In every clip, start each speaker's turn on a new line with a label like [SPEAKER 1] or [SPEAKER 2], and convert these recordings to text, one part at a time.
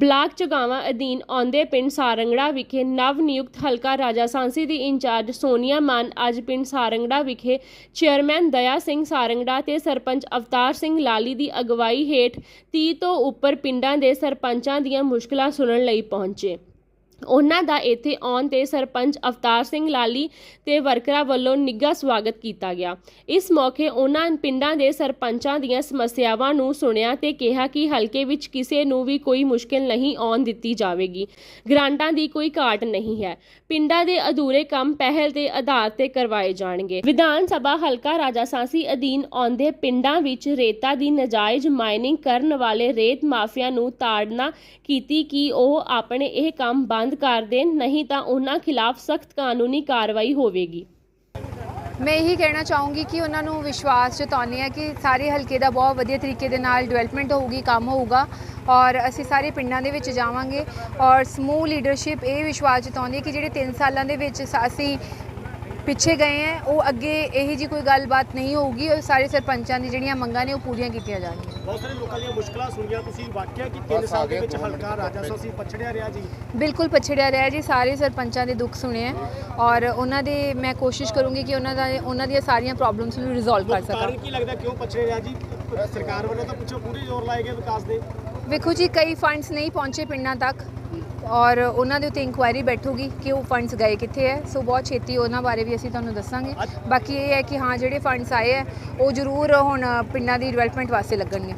[SPEAKER 1] Block Chugawan ਅਧੀਨ ਆਉਂਦੇ ਪਿੰਡ ਸਾਰੰਗੜਾ ਵਿਖੇ ਨਵ ਨਿਯੁਕਤ ਹਲਕਾ ਰਾਜਾ ਸਾਂਸੀ ਦੀ ਇੰਚਾਰਜ ਸੋਨੀਆ ਮਾਨ ਅੱਜ ਪਿੰਡ ਸਾਰੰਗੜਾ ਵਿਖੇ ਚੇਅਰਮੈਨ ਦਇਆ ਸਿੰਘ ਸਾਰੰਗੜਾ ਤੇ ਸਰਪੰਚ ਅਵਤਾਰ ਸਿੰਘ ਲਾਲੀ ਦੀ ਅਗਵਾਈ ਹੇਠ 30 ਤੋਂ ਉੱਪਰ ਪਿੰਡਾਂ ਦੇ ਸਰਪੰਚਾਂ ਦੀਆਂ ਮੁਸ਼ਕਲਾਂ ਸੁਣਨ ਲਈ ਪਹੁੰਚੇ। ਉਹਨਾਂ ਦਾ ਇੱਥੇ ਆਉਣ ਤੇ ਸਰਪੰਚ ਅਵਤਾਰ ਸਿੰਘ ਲਾਲੀ ਤੇ ਵਰਕਰਾਂ ਵੱਲੋਂ ਨਿੱਘਾ ਸਵਾਗਤ ਕੀਤਾ ਗਿਆ। ਇਸ ਮੌਕੇ ਉਹਨਾਂ ਪਿੰਡਾਂ ਦੇ ਸਰਪੰਚਾਂ ਦੀਆਂ ਸਮੱਸਿਆਵਾਂ ਨੂੰ ਸੁਣਿਆ ਤੇ ਕਿਹਾ ਕਿ ਹਲਕੇ ਵਿੱਚ ਕਿਸੇ ਨੂੰ ਵੀ ਕੋਈ ਮੁਸ਼ਕਿਲ ਨਹੀਂ ਆਉਣ ਦਿੱਤੀ ਜਾਵੇਗੀ। ਗ੍ਰਾਂਟਾਂ ਦੀ ਕੋਈ ਘਾਟ ਨਹੀਂ ਹੈ। ਪਿੰਡਾਂ ਦੇ ਅਧੂਰੇ ਕੰਮ ਪਹਿਲ ਦੇ ਆਧਾਰ ਤੇ ਕਰਵਾਏ ਜਾਣਗੇ। ਵਿਧਾਨ ਸਭਾ ਹਲਕਾ ਰਾਜਾ ਸਾਂਸੀ ਅਧੀਨ ਆਉਂਦੇ ਪਿੰਡਾਂ ਵਿੱਚ ਰੇਤਾ ਦੀ ਨਜਾਇਜ਼ ਮਾਈਨਿੰਗ ਕਰਨ ਵਾਲੇ ਰੇਤ ਮਾਫੀਆ ਨੂੰ ਤਾੜਨਾ ਕੀਤੀ ਕਿ ਉਹ ਆਪਣੇ ਇਹ ਕੰਮ ਬੰਦ ਕਰ ਦੇਣ, ਨਹੀਂ ਤਾਂ ਉਹਨਾਂ ਖਿਲਾਫ ਸਖਤ ਕਾਨੂੰਨੀ ਕਾਰਵਾਈ ਹੋਵੇਗੀ।
[SPEAKER 2] ਮੈਂ ਇਹੀ ਕਹਿਣਾ ਚਾਹੂੰਗੀ ਕਿ ਉਹਨਾਂ ਨੂੰ ਵਿਸ਼ਵਾਸ ਜਤਾਉਂਦੇ ਆ ਕਿ ਸਾਰੇ ਹਲਕੇ ਦਾ ਬਹੁਤ ਵਧੀਆ ਤਰੀਕੇ ਦੇ ਨਾਲ ਡਿਵੈਲਪਮੈਂਟ ਹੋਊਗੀ, ਕੰਮ ਹੋਊਗਾ ਔਰ ਅਸੀਂ ਸਾਰੇ ਪਿੰਡਾਂ ਦੇ ਵਿੱਚ ਜਾਵਾਂਗੇ ਔਰ ਸਮੂਹ ਲੀਡਰਸ਼ਿਪ ਇਹ ਵਿਸ਼ਵਾਸ ਜਤਾਉਂਦੀ ਹੈ ਕਿ ਜਿਹੜੇ 3 ਸਾਲਾਂ ਦੇ ਵਿੱਚ ਅਸੀਂ ਪਿੱਛੇ ਗਏ ਹੈ ਉਹ ਅੱਗੇ ਇਹੀ ਜੀ ਕੋਈ ਗੱਲਬਾਤ ਨਹੀਂ ਹੋਊਗੀ ਔਰ ਸਾਰੇ ਸਰਪੰਚਾਂ ਦੀ ਜਿਹੜੀਆਂ ਮੰਗਾਂ ਨੇ ਉਹ ਪੂਰੀਆਂ ਕੀਤੀਆਂ ਜਾਣਗੀਆਂ।
[SPEAKER 3] ਬਹੁਤ ਸਾਰੇ ਲੋਕਾਂ ਦੀਆਂ ਮੁਸ਼ਕਲਾਂ ਸੁਣੀਆਂ ਤੁਸੀਂ ਵਾਕਿਆ ਕਿ 3 ਸਾਲ ਦੇ ਵਿੱਚ ਹਲਕਾ ਰਾਜਾ ਸਾਸੀ ਪਛੜਿਆ ਰਿਹਾ ਜੀ?
[SPEAKER 2] ਬਿਲਕੁਲ ਪਛੜਿਆ ਰਿਹਾ ਜੀ ਸਾਰੇ ਸਰਪੰਚਾਂ ਦੇ ਦੁੱਖ ਸੁਣੇ ਹੈ ਔਰ ਉਹਨਾਂ ਦੇ ਮੈਂ ਕੋਸ਼ਿਸ਼ ਕਰੂੰਗੀ ਕਿ ਉਹਨਾਂ ਦਾ ਉਹਨਾਂ ਦੀਆਂ ਸਾਰੀਆਂ ਪ੍ਰੋਬਲਮਸ ਨੂੰ ਰਿਜ਼ੋਲਵ ਕਰ ਸਕਾਂ
[SPEAKER 3] ਕਾਰਨ ਕੀ ਲੱਗਦਾ ਕਿਉਂ ਪਛੜਿਆ ਰਿਹਾ ਜੀ? ਸਰਕਾਰ ਵੱਲੋਂ ਤਾਂ ਪਿੱਛੋਂ ਪੂਰੇ ਜ਼ੋਰ ਲਾਏ ਗਏ ਵਿਕਾਸ ਦੇ।
[SPEAKER 2] ਵੇਖੋ ਜੀ ਕਈ ਫੰਡਸ ਨਹੀਂ ਪਹੁੰਚੇ ਪਿੰਡਾਂ ਤੱਕ। ਔਰ ਉਹਨਾਂ ਦੇ ਉੱਤੇ ਇਨਕੁਆਇਰੀ ਬੈਠੂਗੀ ਕਿ ਉਹ ਫੰਡਸ ਗਏ ਕਿੱਥੇ ਹੈ। ਸੋ ਬਹੁਤ ਛੇਤੀ ਉਹਨਾਂ ਬਾਰੇ ਵੀ ਅਸੀਂ ਤੁਹਾਨੂੰ ਦੱਸਾਂਗੇ। ਬਾਕੀ ਇਹ ਹੈ ਕਿ ਹਾਂ, ਜਿਹੜੇ ਫੰਡਸ ਆਏ ਹੈ, ਉਹ ਜ਼ਰੂਰ ਹੁਣ ਪਿੰਡਾਂ ਦੀ ਡਿਵੈਲਪਮੈਂਟ ਵਾਸਤੇ ਲੱਗਣਗੇ।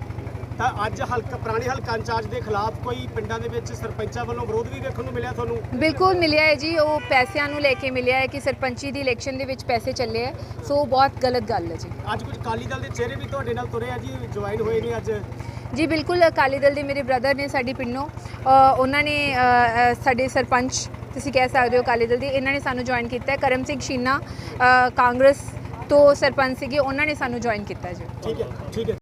[SPEAKER 3] ਤਾਂ ਅੱਜ ਹਲਕਾ ਪੁਰਾਣੇ ਹਲਕਾ ਇੰਚਾਰਜ ਦੇ ਖਿਲਾਫ ਕੋਈ ਪਿੰਡਾਂ ਦੇ ਵਿੱਚ ਸਰਪੰਚਾਂ ਵੱਲੋਂ ਵਿਰੋਧ ਵੀ ਵੇਖਣ ਨੂੰ ਮਿਲਿਆ ਤੁਹਾਨੂੰ?
[SPEAKER 2] ਬਿਲਕੁਲ ਮਿਲਿਆ ਹੈ ਜੀ ਉਹ ਪੈਸਿਆਂ ਨੂੰ ਲੈ ਕੇ ਮਿਲਿਆ ਹੈ ਕਿ ਸਰਪੰਚੀ ਦੀ ਇਲੈਕਸ਼ਨ ਦੇ ਵਿੱਚ ਪੈਸੇ ਚੱਲੇ ਹੈ ਸੋ ਬਹੁਤ ਗਲਤ ਗੱਲ ਹੈ ਜੀ।
[SPEAKER 3] ਅੱਜ ਕੁਝ ਅਕਾਲੀ ਦਲ ਦੇ ਚਿਹਰੇ ਵੀ ਤੁਹਾਡੇ ਨਾਲ ਤੁਰੇ ਆ ਜੀ ਜੁਆਇਨ ਹੋਏ ਨੇ ਅੱਜ।
[SPEAKER 2] ਜੀ ਬਿਲਕੁਲ ਅਕਾਲੀ ਦਲ ਦੇ ਮੇਰੇ ਬ੍ਰਦਰ ਨੇ ਸਾਡੀ ਪਿੰਡੋਂ ਉਹਨਾਂ ਨੇ ਸਾਡੇ ਸਰਪੰਚ ਤੁਸੀਂ ਕਹਿ ਸਕਦੇ ਹੋ ਅਕਾਲੀ ਦਲ ਦੇ ਇਹਨਾਂ ਨੇ ਸਾਨੂੰ ਜੁਆਇਨ ਕੀਤਾ ਹੈ। ਕਰਮ ਸਿੰਘ ਸ਼ੀਨਾ ਕਾਂਗਰਸ ਤੋਂ ਸਰਪੰਚ ਸੀਗੇ ਉਹਨਾਂ ਨੇ ਸਾਨੂੰ ਜੁਆਇਨ ਕੀਤਾ ਜੀ।
[SPEAKER 3] ਠੀਕ ਹੈ ਠੀਕ ਹੈ।